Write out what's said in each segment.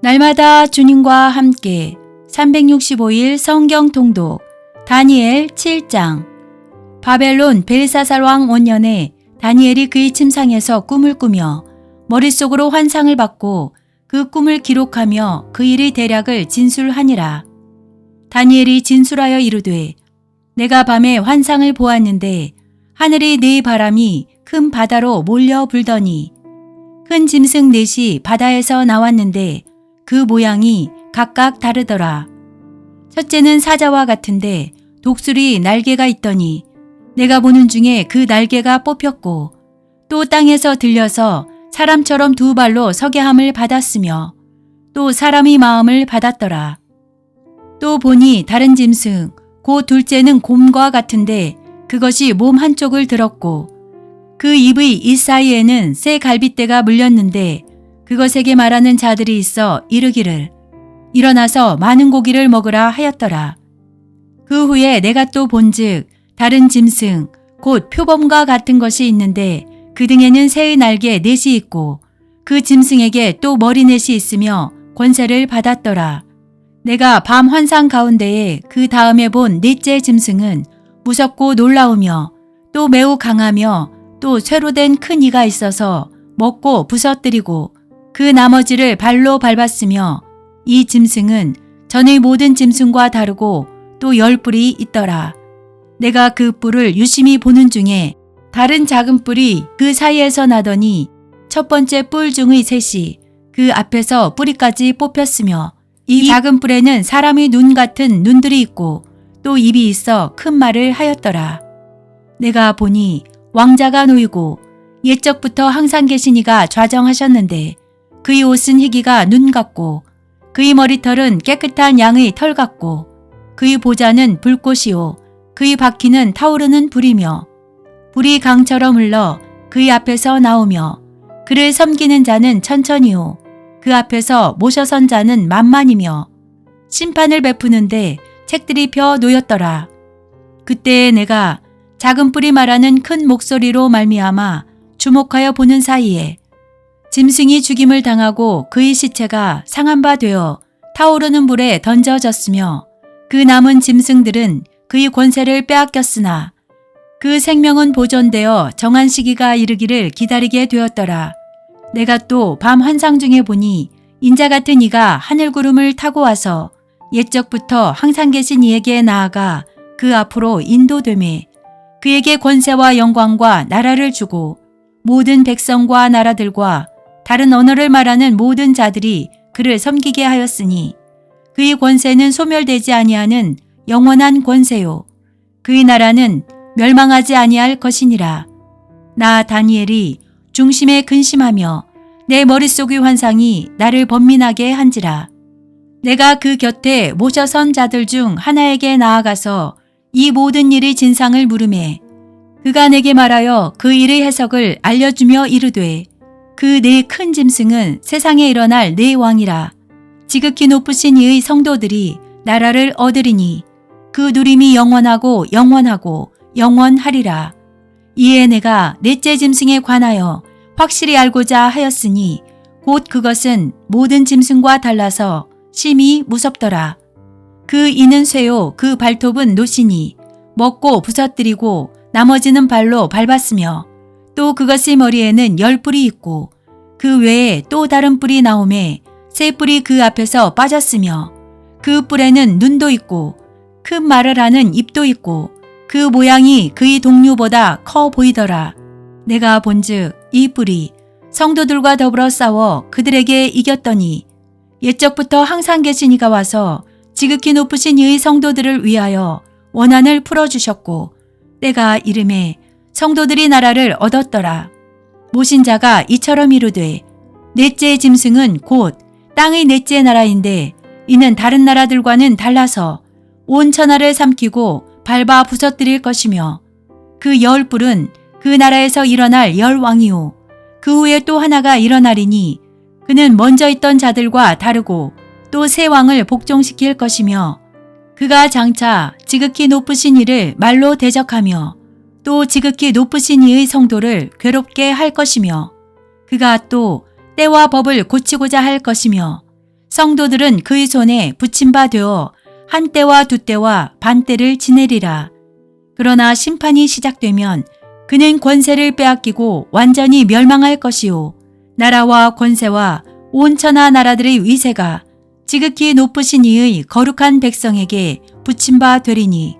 날마다 주님과 함께 365일 성경 통독 다니엘 7장 바벨론 벨사살 왕 원년에 다니엘이 그의 침상에서 꿈을 꾸며 머릿속으로 환상을 받고 그 꿈을 기록하며 그 일의 대략을 진술하니라. 다니엘이 진술하여 이르되 내가 밤에 환상을 보았는데 하늘의 네 바람이 큰 바다로 몰려 불더니 큰 짐승 넷이 바다에서 나왔는데 그 모양이 각각 다르더라. 첫째는 사자와 같은데 독수리 날개가 있더니 내가 보는 중에 그 날개가 뽑혔고 또 땅에서 들려서 사람처럼 두 발로 서게 함을 받았으며 또 사람의 마음을 받았더라. 또 보니 다른 짐승 곧 둘째는 곰과 같은데 그것이 몸 한쪽을 들었고 그 입의 이 사이에는 새 갈빗대가 물렸는데 그것에게 말하는 자들이 있어 이르기를 일어나서 많은 고기를 먹으라 하였더라. 그 후에 내가 또 본즉 다른 짐승 곧 표범과 같은 것이 있는데 그 등에는 새의 날개 넷이 있고 그 짐승에게 또 머리 넷이 있으며 권세를 받았더라. 내가 밤 환상 가운데에 그 다음에 본 넷째 짐승은 무섭고 놀라우며 또 매우 강하며 또 쇠로 된 큰 이가 있어서 먹고 부서뜨리고 그 나머지를 발로 밟았으며 이 짐승은 전의 모든 짐승과 다르고 또 열 뿔이 있더라. 내가 그 뿔을 유심히 보는 중에 다른 작은 뿔이 그 사이에서 나더니 첫 번째 뿔 중의 셋이 그 앞에서 뿌리까지 뽑혔으며 이 작은 뿔에는 사람의 눈 같은 눈들이 있고 또 입이 있어 큰 말을 하였더라. 내가 보니 왕자가 놓이고 옛적부터 항상 계신 이가 좌정하셨는데 그의 옷은 희기가 눈 같고 그의 머리털은 깨끗한 양의 털 같고 그의 보좌는 불꽃이요 그의 바퀴는 타오르는 불이며 불이 강처럼 흘러 그의 앞에서 나오며 그를 섬기는 자는 천천히요 그 앞에서 모셔선 자는 만만이며 심판을 베푸는데 책들이 펴 놓였더라. 그때 내가 작은 뿔이 말하는 큰 목소리로 말미암아 주목하여 보는 사이에 짐승이 죽임을 당하고 그의 시체가 상한 바 되어 타오르는 불에 던져졌으며 그 남은 짐승들은 그의 권세를 빼앗겼으나 그 생명은 보존되어 정한 시기가 이르기를 기다리게 되었더라. 내가 또 밤 환상 중에 보니 인자 같은 이가 하늘 구름을 타고 와서 옛적부터 항상 계신 이에게 나아가 그 앞으로 인도되매 그에게 권세와 영광과 나라를 주고 모든 백성과 나라들과 다른 언어를 말하는 모든 자들이 그를 섬기게 하였으니 그의 권세는 소멸되지 아니하는 영원한 권세요. 그의 나라는 멸망하지 아니할 것이니라. 나 다니엘이 중심에 근심하며 내 머릿속의 환상이 나를 번민하게 한지라. 내가 그 곁에 모셔선 자들 중 하나에게 나아가서 이 모든 일의 진상을 물음에 그가 내게 말하여 그 일의 해석을 알려주며 이르되 그 네 큰 짐승은 세상에 일어날 네 왕이라 지극히 높으신 이의 성도들이 나라를 얻으리니 그 누림이 영원하고 영원하고 영원하리라. 이에 내가 넷째 짐승에 관하여 확실히 알고자 하였으니 곧 그것은 모든 짐승과 달라서 심히 무섭더라. 그 이는 쇠요 그 발톱은 노시니 먹고 부서뜨리고 나머지는 발로 밟았으며 또 그것의 머리에는 열 뿔이 있고 그 외에 또 다른 뿔이 나오매 새 뿔이 그 앞에서 빠졌으며 그 뿔에는 눈도 있고 큰 말을 하는 입도 있고 그 모양이 그의 동류보다 커 보이더라. 내가 본즉 이 뿔이 성도들과 더불어 싸워 그들에게 이겼더니 옛적부터 항상 계신 이가 와서 지극히 높으신 이의 성도들을 위하여 원한을 풀어주셨고 때가 이름에 성도들이 나라를 얻었더라. 모신 자가 이처럼 이르되 넷째 짐승은 곧 땅의 넷째 나라인데 이는 다른 나라들과는 달라서 온 천하를 삼키고 밟아 부서뜨릴 것이며 그열 뿔은 그 나라에서 일어날 열 왕이요 그 후에 또 하나가 일어나리니 그는 먼저 있던 자들과 다르고 또 새 왕을 복종시킬 것이며 그가 장차 지극히 높으신 이를 말로 대적하며 또 지극히 높으신 이의 성도를 괴롭게 할 것이며 그가 또 때와 법을 고치고자 할 것이며 성도들은 그의 손에 붙임 바 되어 한 때와 두 때와 반 때를 지내리라. 그러나 심판이 시작되면 그는 권세를 빼앗기고 완전히 멸망할 것이요. 나라와 권세와 온 천하 나라들의 위세가 지극히 높으신 이의 거룩한 백성에게 붙임 바 되리니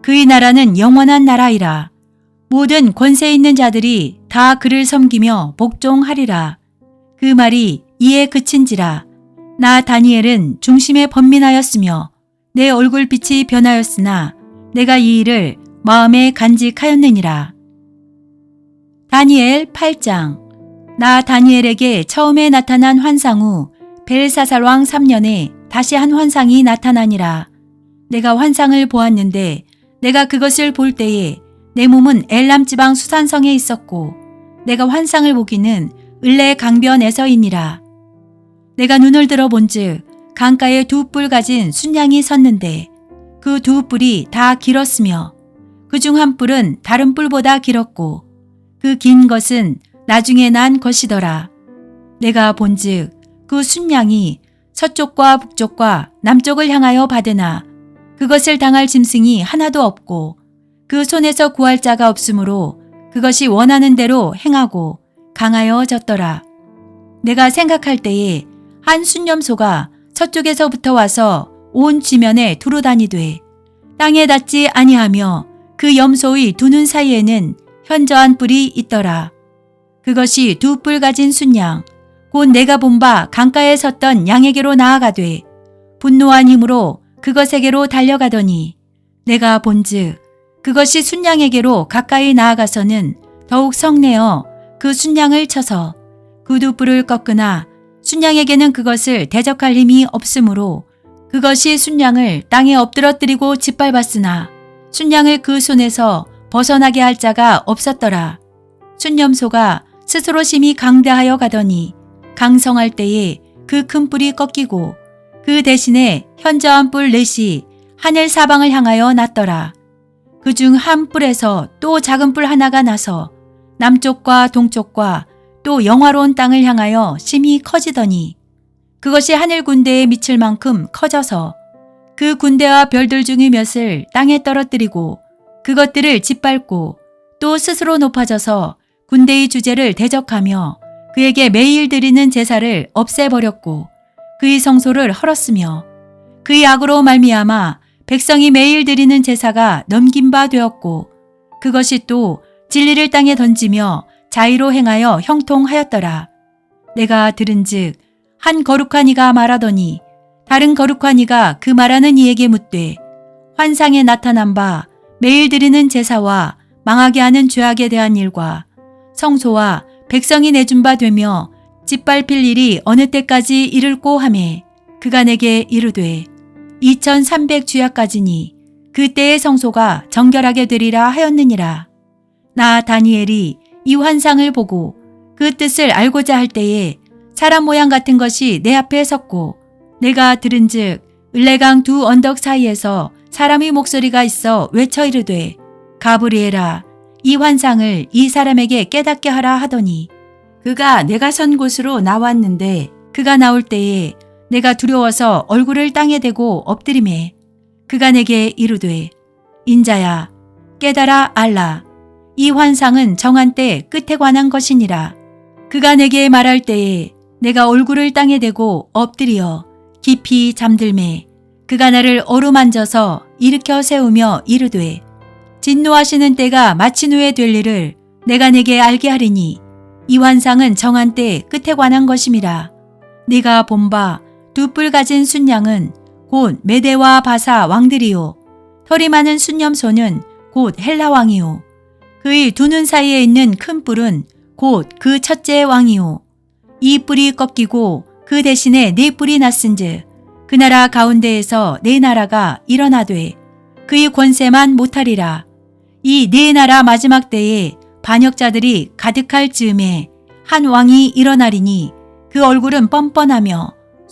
그의 나라는 영원한 나라이라. 모든 권세 있는 자들이 다 그를 섬기며 복종하리라. 그 말이 이에 그친지라. 나 다니엘은 중심에 번민하였으며 내 얼굴빛이 변하였으나 내가 이 일을 마음에 간직하였느니라. 다니엘 8장 나 다니엘에게 처음에 나타난 환상 후 벨사살 왕 3년에 다시 한 환상이 나타나니라. 내가 환상을 보았는데 내가 그것을 볼 때에 내 몸은 엘람 지방 수산성에 있었고 내가 환상을 보기는 을레 강변에서이니라. 내가 눈을 들어 본즉 강가에 두 뿔 가진 순양이 섰는데 그 두 뿔이 다 길었으며 그 중 한 뿔은 다른 뿔보다 길었고 그 긴 것은 나중에 난 것이더라. 내가 본즉 그 순양이 서쪽과 북쪽과 남쪽을 향하여 받으나 그것을 당할 짐승이 하나도 없고 그 손에서 구할 자가 없으므로 그것이 원하는 대로 행하고 강하여졌더라. 내가 생각할 때에 한 순념소가 서쪽에서부터 와서 온 지면에 두루 다니되 땅에 닿지 아니하며 그 염소의 두 눈 사이에는 현저한 뿔이 있더라. 그것이 두 뿔 가진 순양, 곧 내가 본 바 강가에 섰던 양에게로 나아가되 분노한 힘으로 그것에게로 달려가더니 내가 본즉 그것이 순양에게로 가까이 나아가서는 더욱 성내어 그 순양을 쳐서 그두 뿔을 꺾으나 순양에게는 그것을 대적할 힘이 없으므로 그것이 순양을 땅에 엎드러뜨리고 짓밟았으나 순양을 그 손에서 벗어나게 할 자가 없었더라. 순념소가 스스로 심히 강대하여 가더니 강성할 때에 그 큰 뿔이 꺾이고 그 대신에 현저한 뿔 넷이 하늘 사방을 향하여 났더라. 그 중 한 뿔에서 또 작은 뿔 하나가 나서 남쪽과 동쪽과 또 영화로운 땅을 향하여 심히 커지더니 그것이 하늘 군대에 미칠 만큼 커져서 그 군대와 별들 중의 몇을 땅에 떨어뜨리고 그것들을 짓밟고 또 스스로 높아져서 군대의 주제를 대적하며 그에게 매일 드리는 제사를 없애버렸고 그의 성소를 헐었으며 그의 악으로 말미암아 백성이 매일 드리는 제사가 넘긴 바 되었고 그것이 또 진리를 땅에 던지며 자의로 행하여 형통하였더라. 내가 들은즉 한 거룩한 이가 말하더니 다른 거룩한 이가 그 말하는 이에게 묻되 환상에 나타난 바 매일 드리는 제사와 망하게 하는 죄악에 대한 일과 성소와 백성이 내준 바 되며 짓밟힐 일이 어느 때까지 이를꼬 하매 그가 내게 이르되 2300 주야까지니 그때의 성소가 정결하게 되리라 하였느니라. 나 다니엘이 이 환상을 보고 그 뜻을 알고자 할 때에 사람 모양 같은 것이 내 앞에 섰고 내가 들은즉 을레강 두 언덕 사이에서 사람의 목소리가 있어 외쳐 이르되 가브리엘아 이 환상을 이 사람에게 깨닫게 하라 하더니 그가 내가 선 곳으로 나왔는데 그가 나올 때에 내가 두려워서 얼굴을 땅에 대고 엎드림에 그가 내게 이르되 인자야 깨달아 알라. 이 환상은 정한 때 끝에 관한 것이니라. 그가 내게 말할 때에 내가 얼굴을 땅에 대고 엎드려 깊이 잠들매. 그가 나를 어루만져서 일으켜 세우며 이르되 진노하시는 때가 마친 후에 될 일을 내가 내게 알게 하리니 이 환상은 정한 때 끝에 관한 것임이라. 네가 본바 두 뿔 가진 순양은 곧 메대와 바사 왕들이요. 털이 많은 순념소는 곧 헬라 왕이요. 그의 두 눈 사이에 있는 큰 뿔은 곧 그 첫째 왕이요. 이 뿔이 꺾이고 그 대신에 네 뿔이 났은즉 그 나라 가운데에서 네 나라가 일어나되 그의 권세만 못하리라. 이 네 나라 마지막 때에 반역자들이 가득할 즈음에 한 왕이 일어나리니 그 얼굴은 뻔뻔하며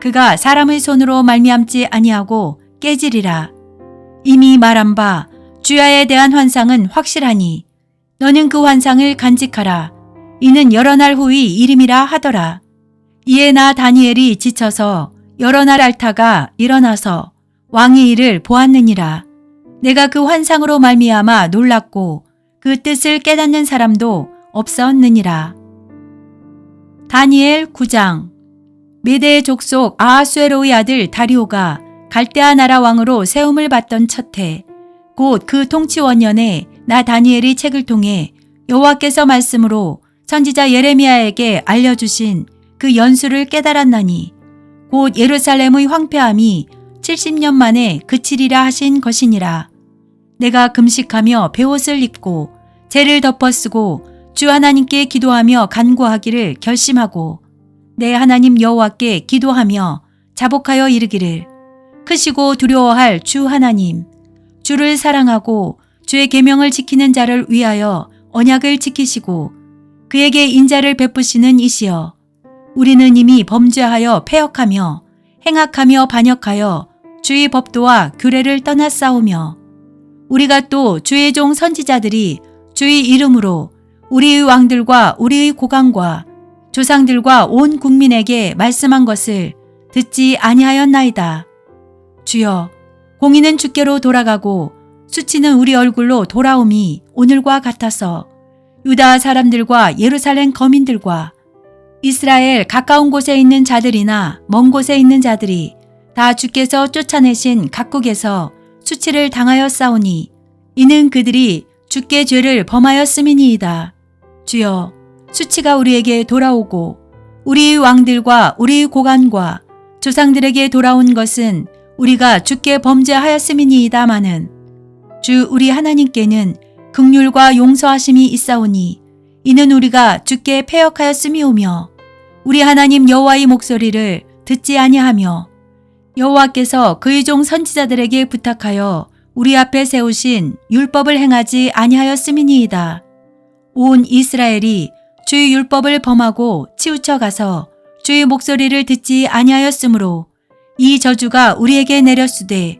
그가 사람의 손으로 말미암지 아니하고 깨지리라. 이미 말한 바 주야에 대한 환상은 확실하니 너는 그 환상을 간직하라. 이는 여러 날 후의 이름이라 하더라. 이에 나 다니엘이 지쳐서 여러 날 앓다가 일어나서 왕의 일을 보았느니라. 내가 그 환상으로 말미암아 놀랐고 그 뜻을 깨닫는 사람도 없었느니라. 다니엘 9장 메대의 족속 아하수에로의 아들 다리오가 갈대아 나라 왕으로 세움을 받던 첫해 곧 그 통치 원년에 나 다니엘이 책을 통해 여호와께서 말씀으로 선지자 예레미야에게 알려주신 그 연수를 깨달았나니 곧 예루살렘의 황폐함이 70년 만에 그치리라 하신 것이니라. 내가 금식하며 베옷을 입고 죄를 덮어쓰고 주 하나님께 기도하며 간구하기를 결심하고 내 하나님 여호와께 기도하며 자복하여 이르기를. 크시고 두려워할 주 하나님 주를 사랑하고 주의 계명을 지키는 자를 위하여 언약을 지키시고 그에게 인자를 베푸시는 이시여. 우리는 이미 범죄하여 패역하며 행악하며 반역하여 주의 법도와 규례를 떠나 싸우며 우리가 또 주의 종 선지자들이 주의 이름으로 우리의 왕들과 우리의 고강과 조상들과 온 국민에게 말씀한 것을 듣지 아니하였나이다. 주여, 공의는 주께로 돌아가고 수치는 우리 얼굴로 돌아옴이 오늘과 같아서 유다 사람들과 예루살렘 거민들과 이스라엘 가까운 곳에 있는 자들이나 먼 곳에 있는 자들이 다 주께서 쫓아내신 각국에서 수치를 당하여 싸우니 이는 그들이 주께 죄를 범하였음이니이다. 주여 수치가 우리에게 돌아오고 우리의 왕들과 우리의 고관과 조상들에게 돌아온 것은 우리가 주께 범죄하였음이니이다마는 주 우리 하나님께는 극률과 용서하심이 있사오니 이는 우리가 주께 패역하였음이오며 우리 하나님 여호와의 목소리를 듣지 아니하며 여호와께서 그의 종 선지자들에게 부탁하여 우리 앞에 세우신 율법을 행하지 아니하였음이니이다. 온 이스라엘이 주의 율법을 범하고 치우쳐 가서 주의 목소리를 듣지 아니하였으므로 이 저주가 우리에게 내렸으되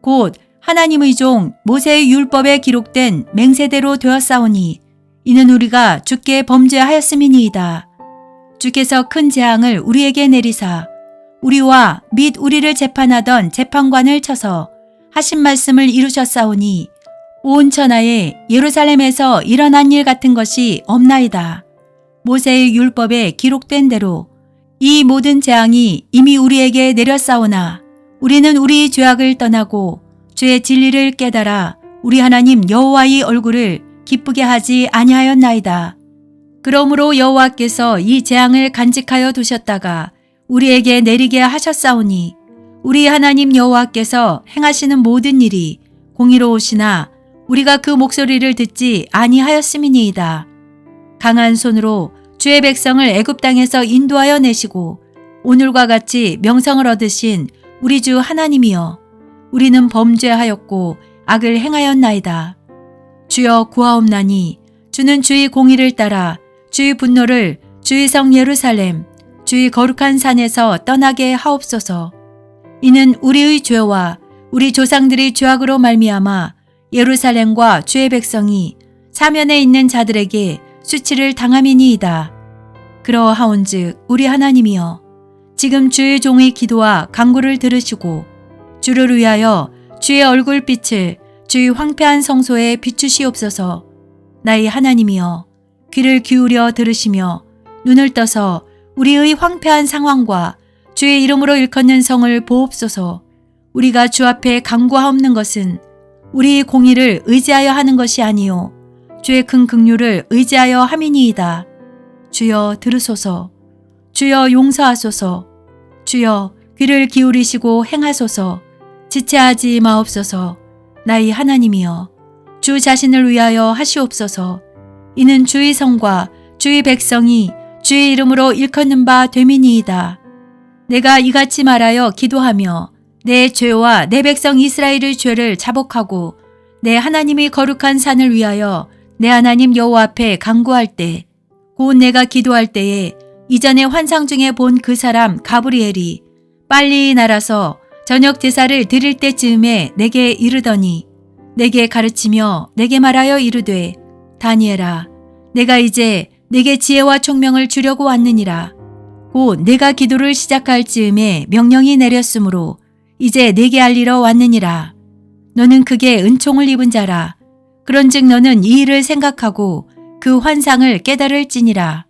곧 하나님의 종 모세의 율법에 기록된 맹세대로 되었사오니 이는 우리가 주께 범죄하였음이니이다. 주께서 큰 재앙을 우리에게 내리사 우리와 및 우리를 재판하던 재판관을 쳐서 하신 말씀을 이루셨사오니 온 천하에 예루살렘에서 일어난 일 같은 것이 없나이다. 모세의 율법에 기록된 대로 이 모든 재앙이 이미 우리에게 내렸사오나 우리는 우리 죄악을 떠나고 주의 진리를 깨달아 우리 하나님 여호와의 얼굴을 기쁘게 하지 아니하였나이다. 그러므로 여호와께서 이 재앙을 간직하여 두셨다가 우리에게 내리게 하셨사오니 우리 하나님 여호와께서 행하시는 모든 일이 공의로우시나 우리가 그 목소리를 듣지 아니하였음이니이다. 강한 손으로 주의 백성을 애굽 땅에서 인도하여 내시고 오늘과 같이 명성을 얻으신 우리 주 하나님이여 우리는 범죄하였고 악을 행하였나이다. 주여 구하옵나니 주는 주의 공의를 따라 주의 분노를 주의 성 예루살렘 주의 거룩한 산에서 떠나게 하옵소서. 이는 우리의 죄와 우리 조상들의 죄악으로 말미암아 예루살렘과 주의 백성이 사면에 있는 자들에게 수치를 당함이니이다. 그러하온즉 우리 하나님이여 지금 주의 종의 기도와 간구를 들으시고 주를 위하여 주의 얼굴빛을 주의 황폐한 성소에 비추시옵소서. 나의 하나님이여 귀를 기울여 들으시며 눈을 떠서 우리의 황폐한 상황과 주의 이름으로 일컫는 성을 보옵소서. 우리가 주 앞에 간구하옵는 것은 우리의 공의를 의지하여 하는 것이 아니요 주의 큰 긍휼을 의지하여 함이니이다. 주여 들으소서. 주여 용서하소서. 주여 귀를 기울이시고 행하소서. 지체하지 마옵소서. 나의 하나님이여. 주 자신을 위하여 하시옵소서. 이는 주의 성과 주의 백성이 주의 이름으로 일컫는 바 되미니이다. 내가 이같이 말하여 기도하며 내 죄와 내 백성 이스라엘의 죄를 자복하고 내 하나님이 거룩한 산을 위하여 내 하나님 여호와 앞에 간구할 때, 곧 내가 기도할 때에 이전에 환상 중에 본 그 사람 가브리엘이 빨리 날아서 저녁 제사를 드릴 때쯤에 내게 이르더니 내게 가르치며 내게 말하여 이르되 다니엘아 내가 이제 내게 지혜와 총명을 주려고 왔느니라. 곧 내가 기도를 시작할 즈음에 명령이 내렸으므로 이제 내게 알리러 왔느니라. 너는 그게 은총을 입은 자라 그런즉 너는 이 일을 생각하고 그 환상을 깨달을지니라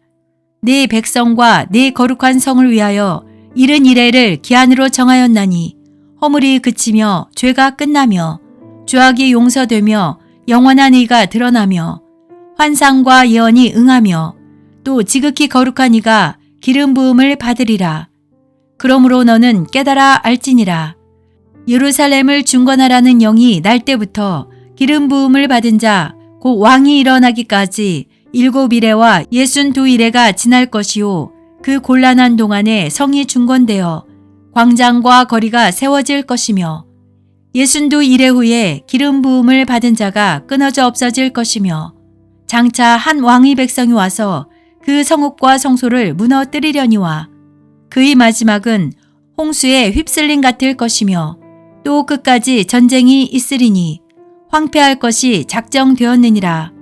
네 백성과 네 거룩한 성을 위하여 이른 이래를 기한으로 정하였나니 허물이 그치며 죄가 끝나며 죄악이 용서되며 영원한 의가 드러나며 환상과 예언이 응하며 또 지극히 거룩한 이가 기름 부음을 받으리라. 그러므로 너는 깨달아 알지니라. 예루살렘을 중건하라는 영이 날 때부터 기름 부음을 받은 자 곧 왕이 일어나기까지 일곱 이래와 예순 두 이래가 지날 것이요. 그 곤란한 동안에 성이 중건되어 광장과 거리가 세워질 것이며 예순 두 이래 후에 기름 부음을 받은 자가 끊어져 없어질 것이며 장차 한 왕의 백성이 와서 그 성읍과 성소를 무너뜨리려니와 그의 마지막은 홍수에 휩쓸림 같을 것이며 또 끝까지 전쟁이 있으리니 황폐할 것이 작정되었느니라.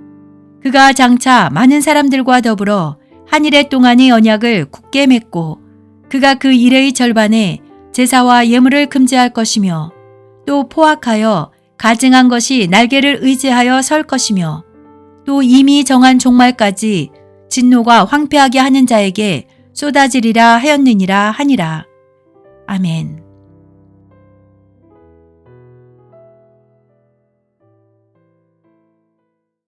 그가 장차 많은 사람들과 더불어 한 일해 동안의 언약을 굳게 맺고 그가 그 일의 절반에 제사와 예물을 금지할 것이며 또 포악하여 가증한 것이 날개를 의지하여 설 것이며 또 이미 정한 종말까지 진노가 황폐하게 하는 자에게 쏟아지리라 하였느니라 하니라. 아멘.